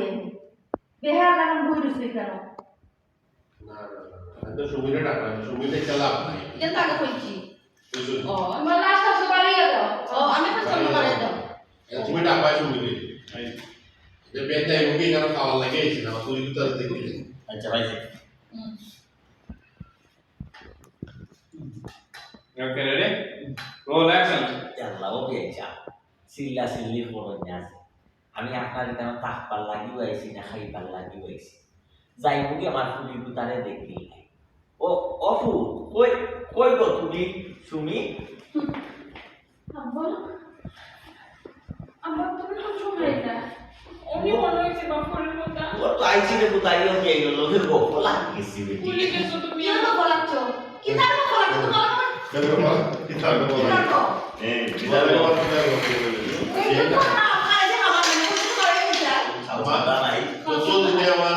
দেন। বেহার লাগান বই রুসি কেন? না না না সুবিধা টাকা সুবিধা খেলা নাই। কিন্তু আগে কইছি ও আমার লাস্ট আসো বাড়িয়ে দাও। ও আমি তো চলো বাড়িয়ে দাও। তুমি টাকা সুবিধা। যে বেটা এমনি কেন খাওয়ার লাগে না তুই তো আর দেখলি আচ্ছা ভাইজি Okay, ready? Roll action. আল্লাহ পেয়েছা চিল্লা চিল্লি করো আছে আমি আপনার এখানে তাকবার লাগিও আইছি না খাইবার লাগিও আইছি। যাই হোক আমার ফুলি দুটারে দেখলি নাই। ও অফু কই কই গো তুমি? সুমি? আব্বা আব্বা তুমি তো সময় না। উনি মনে হয়েছে বাপরের মতো। ও তো আইছি রে বুতাইও দিয়ে গেল লোকে গপ লাগিয়েছি বেটি ভুলে গেছো তুমি? কেন বলাচ্ছ কি তার বলাচ্ছ তোমার কেন বল কি তার কি তার হ্যাঁ কি তার কি তার না যে আমার মনে হচ্ছে করে নিছে সাউথা নাই তো যদি আমার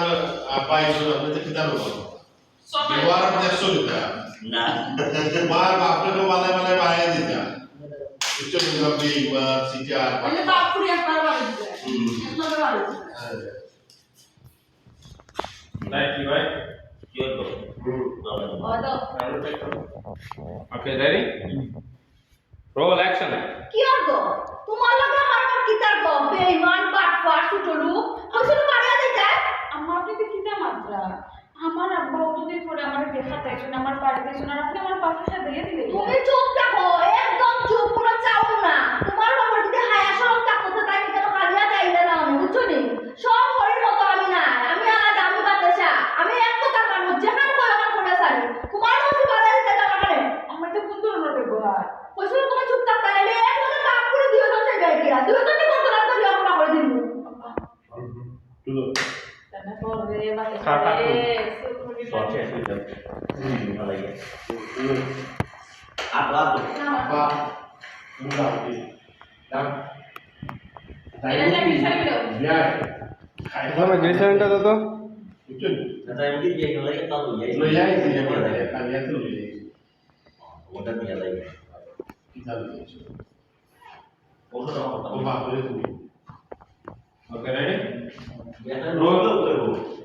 আপাই শুনে আপনি তো কি তার বল ব্যবহার আমাদের সুবিধা না তোমার বাপরে তো বানায় বানায় বানায় দিতা উচ্চ বিভাগে বা সিটার মানে বাপুরি একবার বাড়ি দিবে একবার বাড়ি দিবে Right, you right? কি হলো ও তো Okay, ready? Roll action. কি হলো তোমার লগে আমার আবার কি তার গো বেঈমান বাটপার ছুটলু কইছিল মারিয়া দিতে আম্মা আপনি তো কিনা মাত্রা আমার আব্বা অতদিন পরে আমার বাড়িতে আর আপনি আমার বাসার সাথে দিয়ে দিলেন তুমি চুপ থাকো একদম চুপ কোনো চাও না। তোমার বাবার যদি হায়া সরম থাকতো তো তাই কেন কালিয়া দেইলে না আমি বুঝছ নি? সব ঘরের মতো আমি না আমি আলাদা আমি বাতাসা আমি এক কথা মানুষ যেখানে কয় আমার করে সারি তোমার মতো বাড়াই দিতে যাবা কেন আমার তো কোন ধরনের ব্যবহার কইছিল তুমি চুপ থাকতে গেলে এক কথা বাপ করে দিও তো যাই গিয়া। দিও তো কোন কথা তো দিও আমরা করে দিমু তুলো তানা করে বাসা খা, খা, করে সব শেষ হয়ে যাবে ভালো লাগে আর রাত আপা তুমি দাও দি দাও এটা যা বিচার দিও বিয়ার খাই দাদা গ্রিসাইনটা দাদা বুঝছ তাই মুদি দিয়ে গেলে তা লইয়াই লই যাই যে বলে কালিয়া তো লই যাই ওটা নিয়ে লাগে কি তার লইছো ওটা কথা ও বাপরে তুমি Okay, ready? এটা রোল করব জয় আর কত লোক বলে তুমি Oh, sorry. Okay, done? Okay. ওর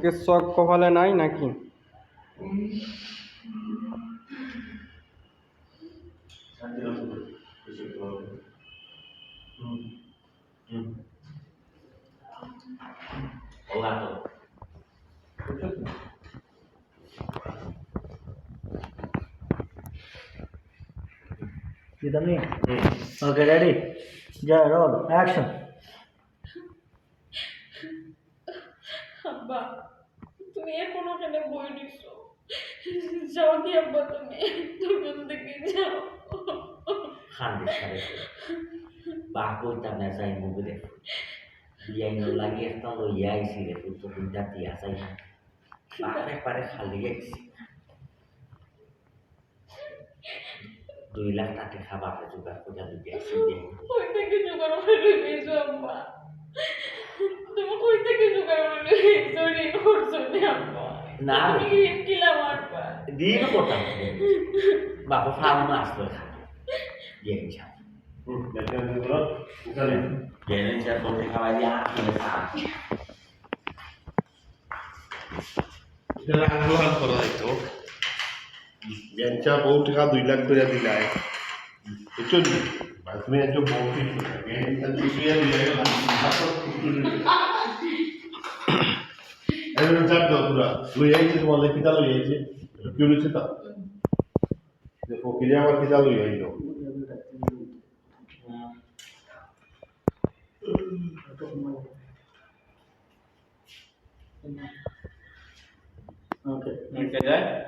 কি শখ কপালে নাই নাকি? শান্তি রাখো With me? Okay, ready? Yeah, roll. Action. আব্বা তুমি এখনও কেন বই দিছো যাও কি আব্বা তুমি তুমি থেকে যাও খান্দি সারে বাকো তা না যাই মুগে দে বিয়াই ন লাগি একটা লইয়া আইছি রে তো তুমি জাতি আসাই না বাপে পারে খালি গেছি দুই লাখ টাকা খাবার জোগাড় করে দিতে আসি কই থেকে জোগাড় করে লইছো আব্বা? তুমি কই থেকে জোগাড় করে লইছো ঋণ করছ নি আব্বা। না রে। ঋণ কিলা মারবা? দিন করতাম বাপু ফার্ম আসতো দিয়ে তো উকালে দিয়ে নিছা তোকে খাওয়াই দিয়ে আঁকিয়ে খাওয়া এটা আন্দোলন করা হইতো ব্যাংকা বহু টাকা দুই লাখ করে দিলাই বুঝছ নি তুমি একটু বহু কিছু ব্যাংকা দুই দিলে এর চাপ দাও পুরা লই আইছে তোমার লেখি তা লই আইছে কি হইছে তা দেখো কি আমার কি তা লই আইলো Okay. Okay, done?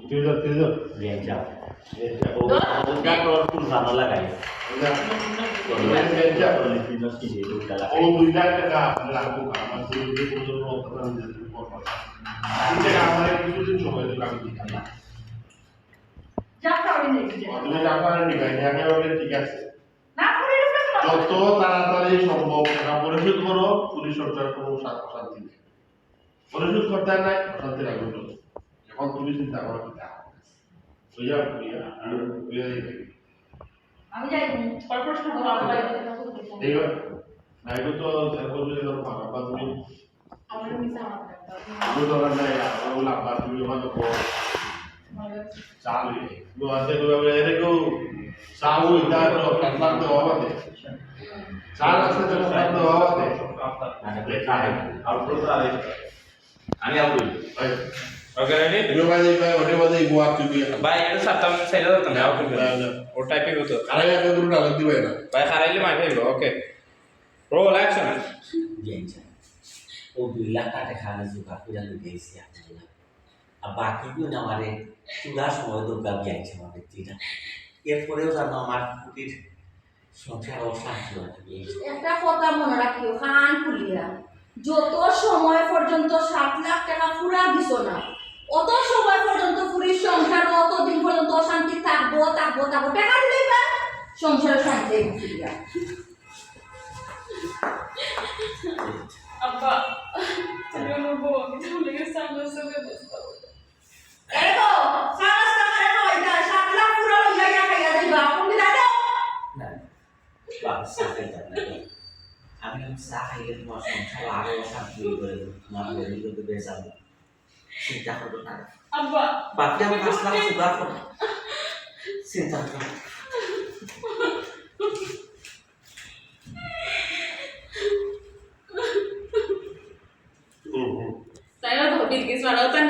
যে। তুমি টাকা নিবে আগে বলে ঠিক আছে। না করে দিবে তো যত তাড়াতাড়ি সম্ভব টাকা পরিশোধ করো পুলিশ সরকার কোনো শা- শান্তি নেই পরিশোধ করতে হয় না অশান্তি লাগবে। এখন তুমি চিন্তা করো কি টাকা বুঝা বুঝা বুঝা আমি যাই। কর্পোরেশন করো আমরা ঠিক আছে না এটা তো তারপর যদি ধরো ফাঁকা বা তুমি আমার মিশা মাত্রা আমি তো আর নাই ওগুলো আবার তুমি চালু আছে তো এরকম চালু তো তো আছে তো তো আমি ini mana mana ibu aku ni. ভাই এটা সাতটা সাইডে হতো না ওকে ও টাইপিং হতো Karena yang dulu dah nanti mana. ভাই হারাইলে মাই ভাইব ওকে রোল অ্যাকশন গেঞ্জা ও দুই লাখ টাকা খানে জোগাড় করে লুকিয়েছি আপনার আর বাকিগুলো আমারে চুলার সময় দুর্গা গিয়েছে আমার ব্যক্তিটা এরপরেও জানো আমার কুটির সংসার অশান্তি একটা কথা মনে রাখিও কান খুলিয়া। যত সময় পর্যন্ত সাত লাখ টাকা ফুরা দিছ না অত সময় পর্যন্ত পুরীর সংসার অত দিন পর্যন্ত অশান্তি থাকব থাকব থাকব টাকা দিলেই বা সংসারে শান্তি আব্বা আমি সঙ্গে চা খাইলে তোমার সংসার আরও বেজাবো চিন্তা করব না আব্বা বাকি আমি পাঁচ লাখ জোগাড় করব চিন্তা করব Hmm. saya tuh bikin suara hutan